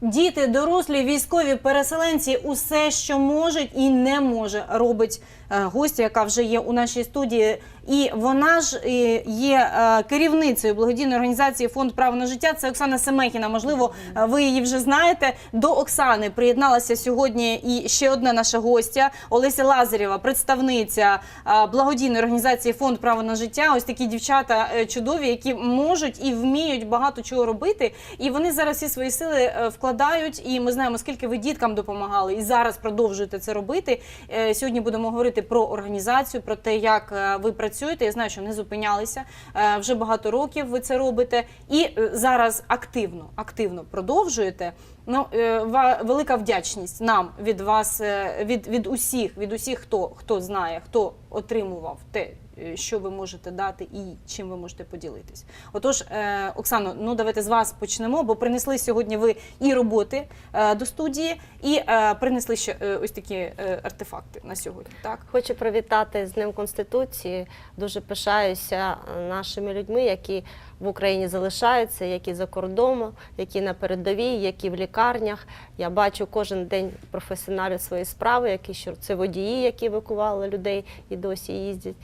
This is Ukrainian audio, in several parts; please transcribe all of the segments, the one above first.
Діти, дорослі, військові, переселенці, усе, що можуть і не може, робить гостя, яка вже є у нашій студії. І вона ж е, є е, керівницею благодійної організації Фонд право на життя. Це Оксана Семехіна. Можливо, е, ви її вже знаєте. До Оксани приєдналася сьогодні і ще одна наша гостя Олеся Лазарєва, представниця е, благодійної організації Фонд право на життя. Ось такі дівчата е, чудові, які можуть і вміють багато чого робити. І вони зараз всі свої сили е, вкладають. І ми знаємо, скільки ви діткам допомагали, і зараз продовжуєте це робити. Е, Сьогодні будемо говорити про організацію, про те, як е, ви працюєте. Я знаю, що не зупинялися Е, вже багато років. Ви це робите, і е, зараз активно, активно продовжуєте. Ну велика вдячність нам від вас, від, від усіх, від усіх, хто хто знає, хто отримував те, що ви можете дати і чим ви можете поділитись. Отож, е, Оксано, ну давайте з вас почнемо, бо принесли сьогодні ви і роботи е, до студії, і е, принесли ще е, ось такі е, артефакти на сьогодні. Так Хочу привітати з Днем Конституції. Дуже пишаюся нашими людьми, які в Україні залишаються, які за кордоном, які на передовій, які в лікарнях. Я бачу кожен день професіоналів своєї справи, які що це водії, які евакували людей і досі їздять.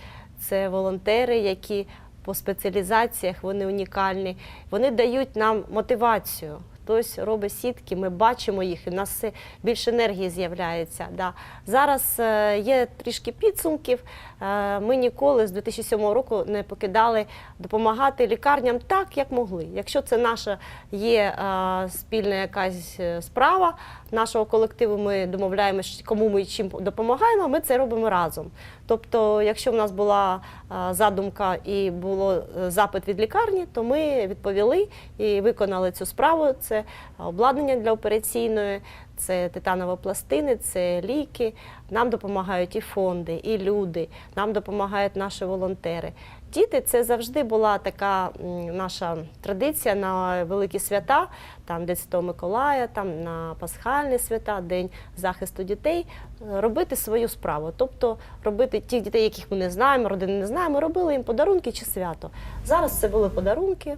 Це волонтери, які по спеціалізаціях вони унікальні. Вони дають нам мотивацію. Хтось робить сітки, ми бачимо їх, і в нас більше енергії з'являється. Да. Зараз е, є трішки підсумків. Е, ми ніколи з 2007 року не покидали допомагати лікарням так, як могли. Якщо це наша є е, спільна якась справа нашого колективу, ми домовляємося, кому ми чим допомагаємо, ми це робимо разом. Тобто, якщо в нас була е, задумка і було е, запит від лікарні, то ми відповіли і виконали цю справу. Це обладнання для операційної, це титанові пластини, це ліки. Нам допомагають і фонди, і люди, нам допомагають наші волонтери. Діти це завжди була така наша традиція на великі свята, там День Святого Миколая, там на пасхальні свята, День захисту дітей, е, робити свою справу. Тобто робити тих дітей, яких ми не знаємо, родини не знаємо, робили їм подарунки чи свято. Зараз це були подарунки.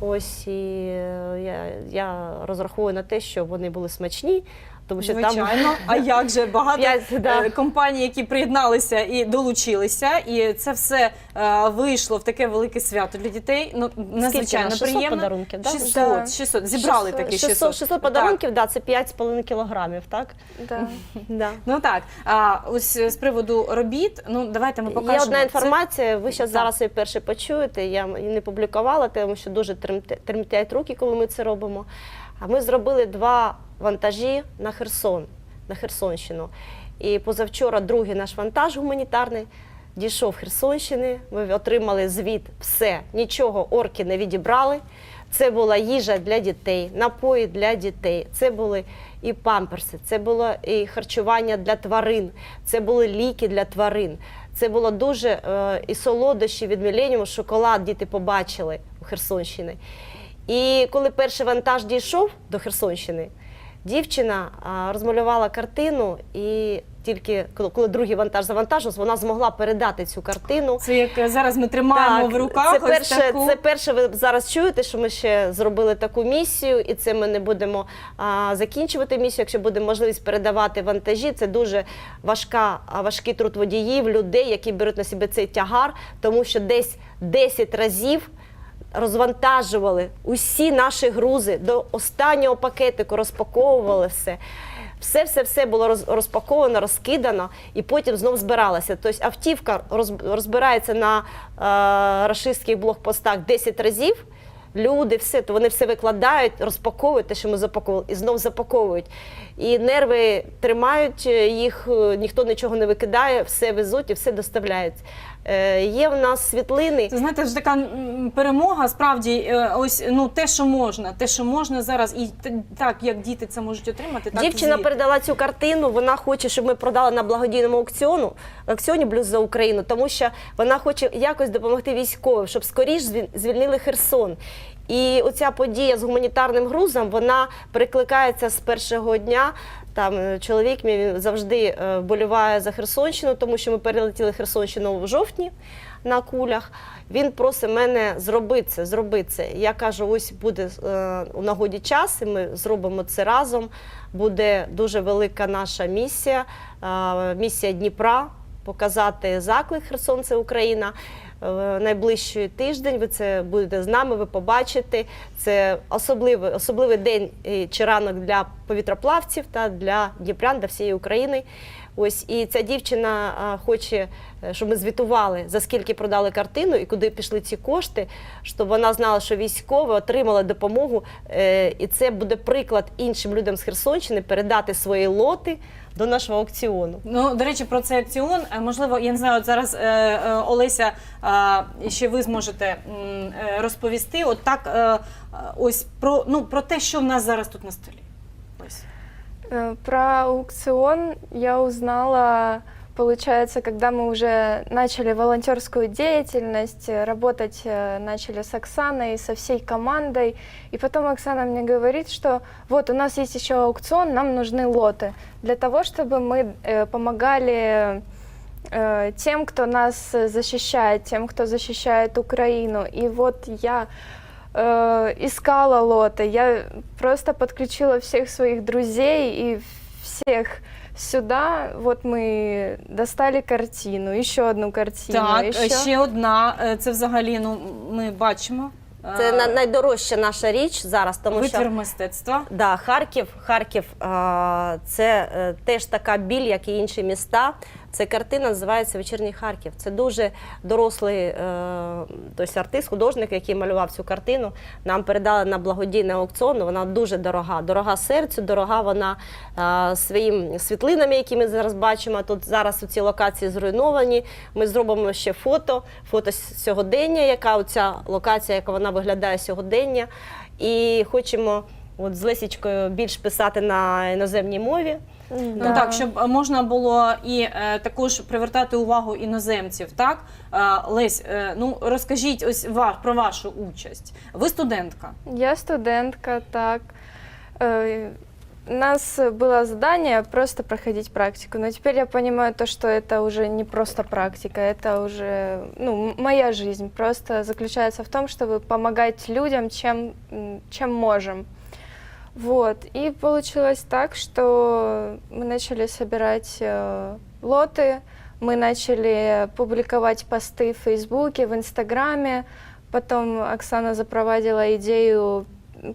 Ось і е, я, я розраховую на те, що вони були смачні, тому що звичайно. там А як же багато П'ять, да. е, компаній, які приєдналися і долучилися, і це все е, вийшло в таке велике свято для дітей. Ну надзвичайно приємно. подарунків, да? 600, Да. 600. Зібрали такі 600. 600, 600 подарунків, да, це 5,5 кілограмів, так? Да. Да. Ну так, а ось е, з приводу робіт, ну давайте ми покажемо. Є одна Це- інформація, ви ще зараз її перше почуєте. Я її не публікувала, тому що дуже тремтять руки, коли ми це робимо. А ми зробили два вантажі на Херсон, на Херсонщину. І позавчора другий наш вантаж гуманітарний дійшов Херсонщини. Ми отримали звіт, все, нічого орки не відібрали. Це була їжа для дітей, напої для дітей. Це були і памперси, це було і харчування для тварин, це були ліки для тварин. Це було дуже е, і солодощі від Міленіуму, шоколад діти побачили у Херсонщини. І коли перший вантаж дійшов до Херсонщини, дівчина розмалювала картину, і тільки коли, другий вантаж завантажився, вона змогла передати цю картину. Це як е, зараз ми тримаємо в руках. Це ось перше, таку. це перше. Ви зараз чуєте, що ми ще зробили таку місію, і це ми не будемо а, закінчувати місію. Якщо буде можливість передавати вантажі, це дуже важка, важкий труд водіїв, людей, які беруть на себе цей тягар, тому що десь 10 разів. Розвантажували усі наші грузи до останнього пакетику, розпаковували все. Все, все, все було розпаковано, розкидано і потім знов збиралося. Тобто автівка розбирається на е, рашистських блокпостах 10 разів. Люди, все, то вони все викладають, розпаковують те, що ми запаковували, і знов запаковують. І нерви тримають їх, е, ніхто нічого не викидає, все везуть і все доставляють. Е, є в нас світлини. Це знаєте, ж така перемога. Справді, е, ось ну те, що можна, те, що можна зараз, і так як діти це можуть отримати, так Дівчина звідти. передала цю картину. Вона хоче, щоб ми продали на благодійному аукціону аукціоні Блюз за Україну, тому що вона хоче якось допомогти військовим, щоб скоріш звіль- звільнили Херсон. І оця подія з гуманітарним грузом вона перекликається з першого дня Там е, чоловік мій завжди е, вболіває за Херсонщину, тому що ми перелетіли Херсонщину в жовтні на кулях. Він просить мене зроби це, зроби це. Я кажу, ось буде е, у нагоді час, і ми зробимо це разом. Буде дуже велика наша місія, місія Дніпра показати заклик Херсон це Україна. Е, Найближчий тиждень ви це будете з нами, ви побачите. Це особливий, особливий день е, чи ранок для повітроплавців та для дніпрян, для всієї України. Ось і ця дівчина хоче, е, щоб ми звітували, за скільки продали картину і куди пішли ці кошти, щоб вона знала, що військові отримали допомогу. І це буде приклад іншим людям з Херсонщини передати свої лоти до нашого аукціону. Ну, до речі, про цей акціон. е, Можливо, я не знаю, от зараз е, е, Олеся, е, ще ви зможете е, розповісти. От так, е, е, ось про, ну, про те, що в нас зараз тут на столі. Ось. Э, Про аукцион я узнала, получается, когда мы уже начали волонтерскую деятельность, э, работать э, начали с Оксаной, со всей командой. И потом Оксана мне говорит, что вот у нас есть еще аукцион, нам нужны лоты для того, чтобы мы э, помогали тем, кто нас защищает, тем, кто защищает Украину. И вот я искала лоты, я просто подключила всех своих друзей и всех сюда. Вот мы достали картину, еще одну картину. Так, е, еще... ще одна. е, Це взагалі, ну, ми бачимо. е, Це на- найдорожча наша річ зараз, тому що витвір мистецтва. Да, Харків, Харків а, це е, теж така біль, як і інші міста. Це картина називається Вечірній Харків. Це дуже дорослий е, тобто артист, художник, який малював цю картину. Нам передали на благодійний аукціон. Вона дуже дорога. Дорога серцю, дорога вона е, своїм світлинами, які ми зараз бачимо. Тут зараз у ці локації зруйновані. Ми зробимо ще фото, фото сьогодення, яка оця локація, яка вона виглядає сьогодення. І хочемо от з Лесічкою більш писати на іноземній мові. Ну Да. так, щоб е, можна було і е, також привертати увагу іноземців. Так, Е, Лесь, е, ну розкажіть ось ва, про вашу участь. Ви студентка. Я студентка, так. Э, У нас было задание просто проходить практику, но теперь я понимаю то, что это уже не просто практика, это уже ну, м- моя жизнь. Просто заключается в том, чтобы помогать людям, чем, м, чем можем. Вот. И получилось так, что мы начали собирать э, лоты, мы начали публиковать посты в Фейсбуке, в Инстаграме. Потом Оксана запровадила идею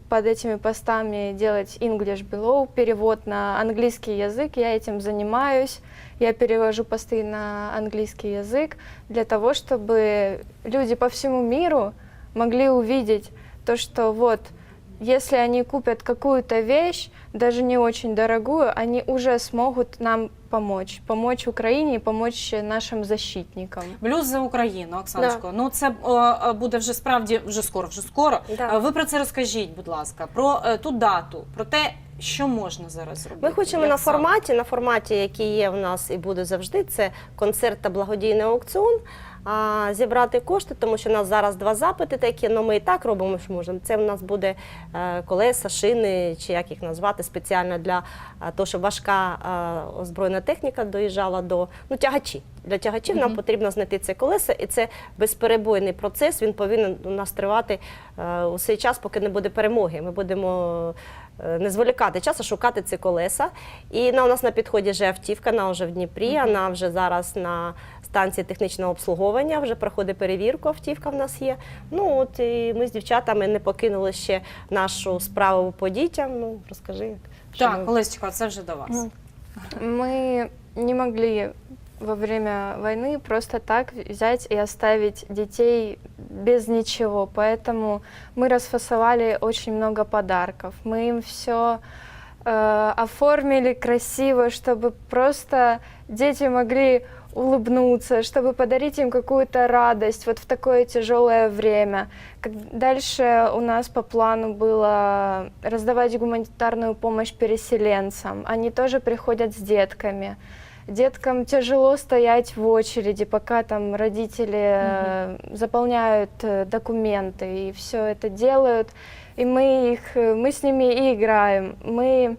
под этими постами делать English Below, перевод на английский язык. Я этим занимаюсь. Я перевожу посты на английский язык для того, чтобы люди по всему миру могли увидеть то, что вот если они купят какую-то вещь, даже не очень дорогую, они уже смогут нам помочь, помочь Украине и помочь нашим защитникам. Блюз за Україну, Оксаночко. Ну це е, е, буде вже справді вже скоро, вже скоро. Да. Ви про це розкажіть, будь ласка, про е, ту дату, про те, що можна зараз зробити. Ми хочемо Як на форматі, на форматі, який є в нас і буде завжди, це концерт та благодійний аукціон. Зібрати кошти, тому що у нас зараз два запити такі, але ми і так робимо, що можемо. Це в нас буде е, колеса, шини, чи як їх назвати, спеціально для е, того, щоб важка е, озброєна техніка доїжджала до ну, тягачі. Для тягачів нам потрібно знайти ці колеса, і це безперебойний процес. Він повинен у нас тривати усе час, поки не буде перемоги. Ми будемо не зволікати час, а шукати ці колеса. І на у нас на підході вже автівка, вона вже в Дніпрі, вона вже зараз на станції технічного обслуговування, вже проходить перевірку, автівка в нас є. Ну от і ми з дівчатами не покинули ще нашу справу по дітям. Ну розкажи, як Так, ми- це вже до вас. Мы не могли во время войны просто так взять и оставить детей без ничего, поэтому мы расфасовали очень много подарков. Мы им все оформили красиво, чтобы просто дети могли улыбнуться, чтобы подарить им какую-то радость вот в такое тяжелое время. Как- Дальше у нас по плану было раздавать гуманитарную помощь переселенцам. Они тоже приходят с детками. Деткам тяжело стоять в очереди, пока там родители э, заполняют э, документы и все это делают. И мы их, э, мы с ними и играем. Мы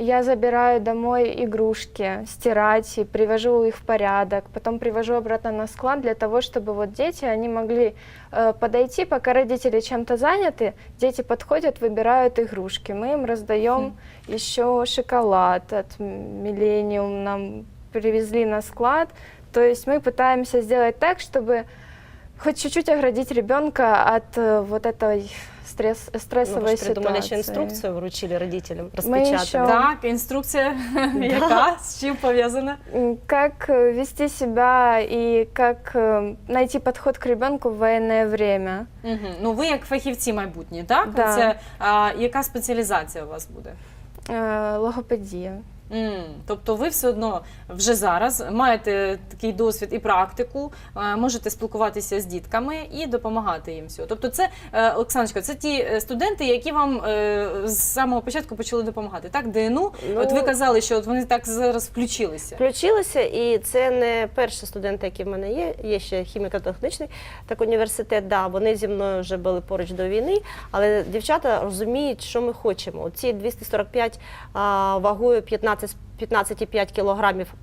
Я забираю домой игрушки, стирать, и привожу их в порядок, потом привожу обратно на склад для того, чтобы вот дети, они могли э, подойти, пока родители чем-то заняты, дети подходят, выбирают игрушки. Мы им раздаем еще шоколад от Millennium, нам привезли на склад. То есть мы пытаемся сделать так, чтобы хоть чуть-чуть оградить ребенка от э, вот этой стресс, Ми стрессовой ж придумали ще ситуации. інструкцію, вручили родителям Ми розпечатати. ще- Так, інструкція, яка з чим пов'язана? М, Как э, вести себя и как э, найти подход к ребенку в военное время. Угу. Ну ви як фахівці майбутні, так? Да. Це а, яка спеціалізація у вас буде? Э, Логопедия. М, Тобто ви все одно вже зараз маєте такий досвід і практику, е, можете спілкуватися з дітками і допомагати їм всього. Тобто, це е, Олександрочка, це ті е, студенти, які вам е, з самого початку почали допомагати. Так, ДНУ. Ну, от ви казали, що от вони так зараз включилися. Включилися, і це не перші студенти, які в мене є. Є ще хіміко-технічний так університет. Да, вони зі мною вже були поруч до війни, але дівчата розуміють, що ми хочемо. Ці 245 а, вагою 15 15,5 кілограмів.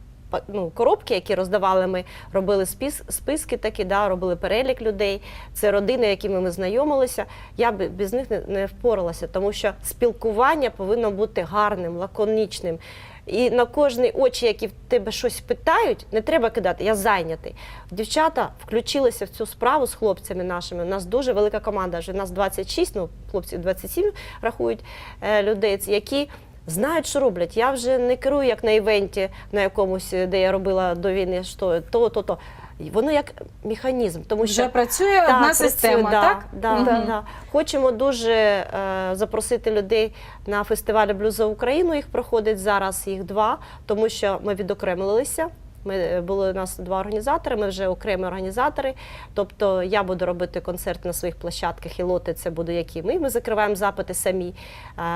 Ну, коробки, які роздавали, ми робили спис, списки такі, да, робили перелік людей. Це родини, якими ми знайомилися. Я б без них не, не впоралася, тому що спілкування повинно бути гарним, лаконічним. І на кожні очі, які в тебе щось питають, не треба кидати, я зайнятий. Дівчата включилися в цю справу з хлопцями нашими. У нас дуже велика команда, вже нас 26, ну хлопці 27 рахують е, людей, які. Знають, що роблять. Я вже не керую як на івенті, на якомусь, де я робила до війни, що то, то, то. Воно як механізм, тому що Вже працює так, одна працює, система, да, так? Да, угу. да. Хочемо дуже е, запросити людей на фестиваль Блюз за Україну. Їх проходить зараз їх два, тому що ми відокремилися. Ми е, були у нас два організатори, ми вже окремі організатори. Тобто я буду робити концерти на своїх площадках, і лоти це буде які ми. Ми закриваємо запити самі,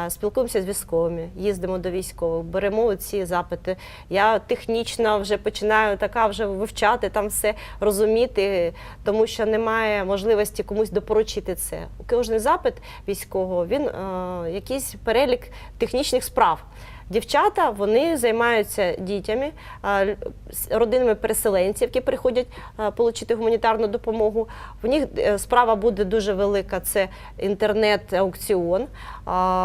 спілкуємося з військовими, їздимо до військових, беремо ці запити. Я технічно вже починаю така вже вивчати там все розуміти, тому що немає можливості комусь допоручити це. Кожен запит військового він е, якийсь перелік технічних справ. Дівчата вони займаються дітями, родинами переселенців, які приходять отримати гуманітарну допомогу. В них е, справа буде дуже велика. Це інтернет-аукціон.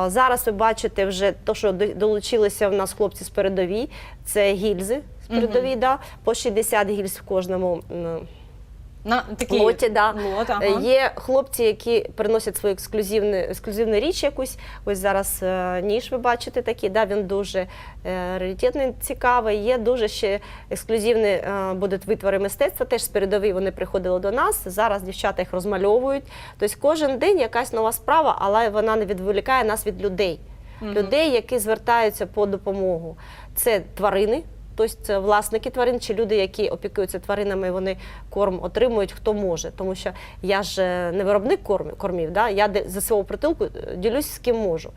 Зараз ви бачите вже те, що долучилися в нас хлопці з передовій. Це гільзи з передовій, да, по 60 гільз в кожному. На такі Лоті, да. лот, ага. Е, Є хлопці, які приносять свою ексклюзивну, ексклюзивну річ якусь. Ось зараз е, ніж ви бачите такий, да, він дуже е, раритетний, цікавий. Є дуже ще ексклюзивні е, будуть витвори мистецтва. Теж з передової вони приходили до нас. Зараз дівчата їх розмальовують. Тобто кожен день якась нова справа, але вона не відволікає нас від людей. Людей, які звертаються по допомогу. Це тварини. Тобто це власники тварин чи люди, які опікуються тваринами, вони корм отримують, хто може. Тому що я ж е, не виробник кормів, кормів да? я за свого притулку е, ділюсь з ким можу.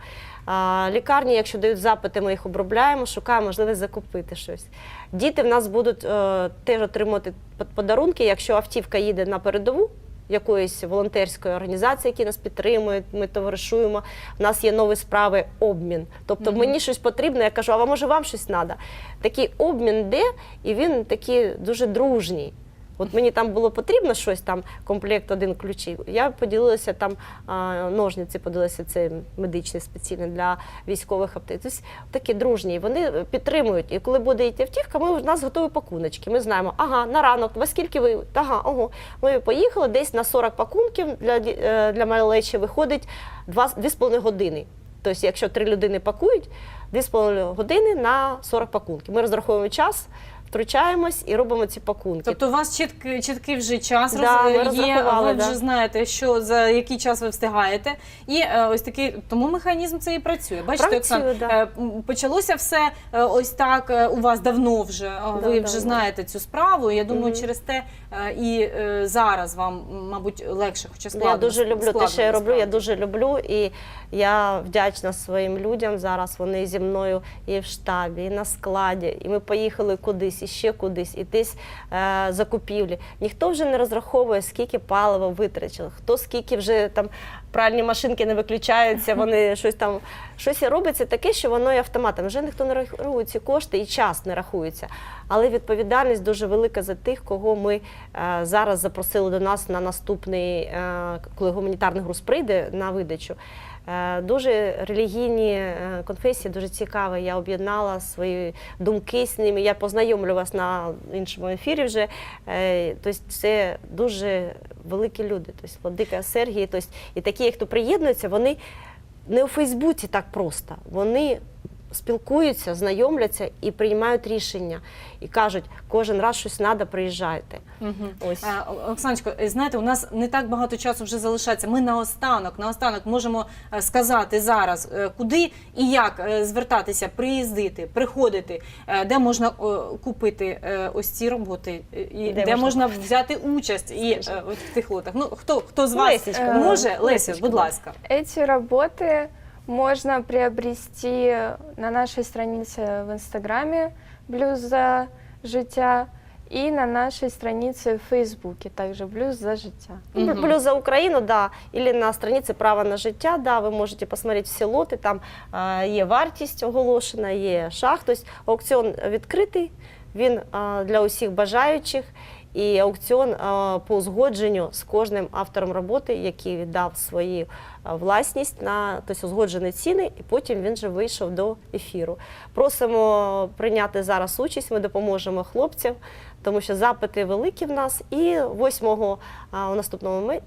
А, лікарні, якщо дають запити, ми їх обробляємо, шукаємо можливість закупити щось. Діти в нас будуть е, теж отримувати подарунки, якщо автівка їде на передову. Якоїсь волонтерської організації, які нас підтримують, ми товаришуємо. У нас є нові справи обмін. Тобто Мгм. мені щось потрібно, я кажу, а може вам щось треба? Такий обмін йде, і він такий дуже дружній. От мені там було потрібно щось там, комплект один ключів. Я поділилася там ножниці, поділилася це медичні спеціальні для військових аптек. Тобто такі дружні. Вони підтримують. І коли буде йти автівка, ми у нас готові пакуночки. Ми знаємо, ага, на ранок, во скільки ви? Ага, ого. Ми поїхали десь на 40 пакунків для, е, для малечі виходить 2,5 години. Тобто, якщо три людини пакують, 2,5 години на 40 пакунків. Ми розраховуємо час, втручаємось і робимо ці пакунки. Тобто у вас чіткий, чіткий вже час Да, є, ви вже да. знаєте, що за який час ви встигаєте. І е, ось такий тому механізм це і працює. Бачите, Працює, Оксан, да. е, почалося все е, ось так е, у вас давно вже. Да, ви давно. вже знаєте цю справу. Я думаю, Мгм. через те і зараз вам, мабуть, легше, хоча складно. я дуже люблю те, що я роблю. Я дуже люблю, і я вдячна своїм людям. Зараз вони зі мною і в штабі, і на складі. І ми поїхали кудись. І ще кудись, і десь е, закупівлі. Ніхто вже не розраховує, скільки палива витрачили, хто скільки вже там пральні машинки не виключаються, вони щось там щось робиться таке, що воно і автоматом. Вже ніхто не рахує ці кошти і час не рахується. Але відповідальність дуже велика за тих, кого ми е, зараз запросили до нас на наступний, е, коли гуманітарний груз прийде на видачу. Е, Дуже релігійні е, конфесії, дуже цікаво. Я об'єднала свої думки з ними. Я познайомлю вас на іншому ефірі вже. Е, Тобто це дуже великі люди. Тобто Владика Сергій, тобто, і такі, хто приєднується, вони не у Фейсбуці так просто. Вони спілкуються, знайомляться і приймають рішення. І кажуть, кожен раз щось треба, приїжджайте. Мгм. Ось. Е, Оксаночко, знаєте, у нас не так багато часу вже залишається. Ми наостанок, наостанок можемо е, сказати зараз, е, куди і як звертатися, приїздити, приходити, де можна купити ось ці роботи, і де, Де можна... можна? взяти участь і от в тих лотах. Ну хто хто з вас Лесечка, може? Леся, будь ласка. Эти работы можно приобрести на нашей странице в Инстаграме «Блюз за життя» и на нашей странице в Фейсбуке, также «Блюз за життя». Мгм. Плюс за Украину, да, или на страниці Право на життя, да, ви можете посмотрети всі лоти, там е, є вартість оголошена, є шах. Тобто аукціон відкритий, він е, для усіх бажаючих. І аукціон е, по узгодженню з кожним автором роботи, який віддав свою е, власність на тобто узгоджені ціни, і потім він вже вийшов до ефіру. Просимо прийняти зараз участь. Ми допоможемо хлопцям, тому що запити великі в нас. І 8 а, у наступному е,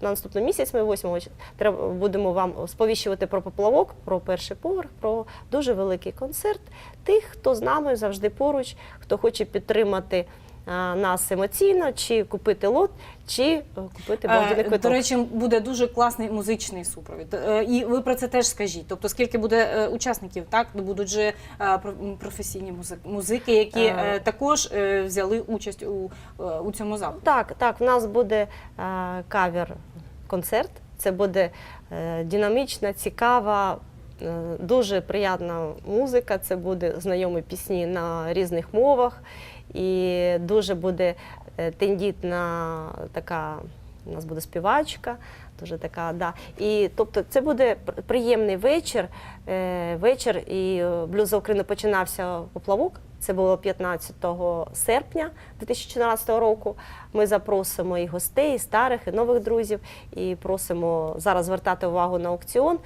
на наступний місяць ми 8 треба будемо вам сповіщувати про поплавок, про перший поверх, про дуже великий концерт. Тих, хто з нами завжди поруч, хто хоче підтримати. А, Нас емоційно, чи купити лот, чи е, купити Е, квиток. До речі, буде дуже класний музичний супровід. Е, І ви про це теж скажіть. Тобто, скільки буде е, учасників, так будуть же е, професійні музики, які Е. е, також е, взяли участь у, е, у цьому заході. Так, так, в нас буде е, кавер-концерт. Це буде е, динамічна, цікава, е, дуже приємна музика. Це буде знайомі пісні на різних мовах. І дуже буде е, тендітна така. У нас буде співачка, дуже така, да. І тобто це буде приємний вечір. Е, вечір і е, блюз за Україну починався поплавок. Це було 15 серпня 2014 року. Ми запросимо і гостей, і старих, і нових друзів, і просимо зараз звертати увагу на аукціон.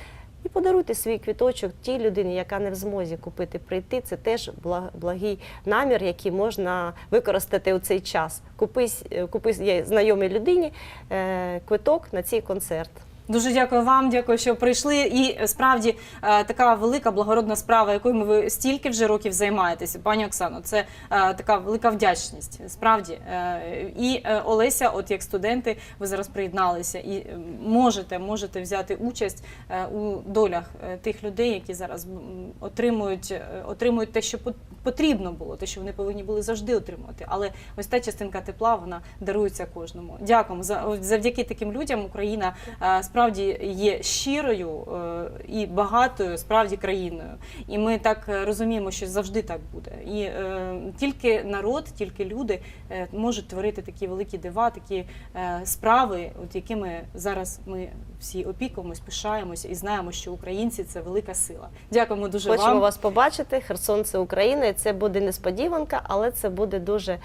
І подаруйте свій квіточок тій людині, яка не в змозі купити, прийти. Це теж бла- благий намір, який можна використати у цей час. Купись, купись е, купи є знайомій людині е, квиток на цей концерт. Дуже дякую вам, дякую, що прийшли. І е, справді е, така велика благородна справа, якою ви стільки вже років займаєтеся, пані Оксано. Це е, така велика вдячність. Справді. І Олеся, от як студенти, ви зараз приєдналися і можете, можете взяти участь у долях тих людей, які зараз отримують, отримують те, що пот- потрібно було, те, що вони повинні були завжди отримувати. Але ось та частинка тепла вона дарується кожному. Дякуємо за завдяки таким людям. Україна е, справді є щирою е, і багатою справді країною. І ми так е, розуміємо, що завжди так буде. І е, тільки народ, тільки люди можуть творити такі великі дива, такі справи, от якими зараз ми всі опікуємось, пишаємося і знаємо, що українці це велика сила. Дякуємо дуже Хочемо вам. вас побачити. Херсон це Україна. Це буде несподіванка, але це буде дуже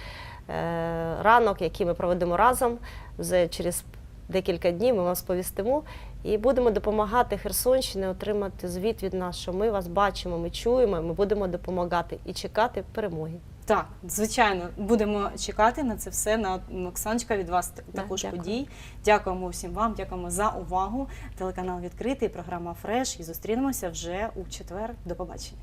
ранок, який ми проведемо разом. Вже через декілька днів ми вам сповістимо і будемо допомагати Херсонщині отримати звіт від нас, що ми вас бачимо, ми чуємо, ми будемо допомагати і чекати перемоги. Так, звичайно, будемо чекати на це все. На Оксаночка від вас також дякую. подій. Дякуємо всім вам, дякуємо за увагу. Телеканал відкритий, програма Фреш. І зустрінемося вже у четвер. До побачення.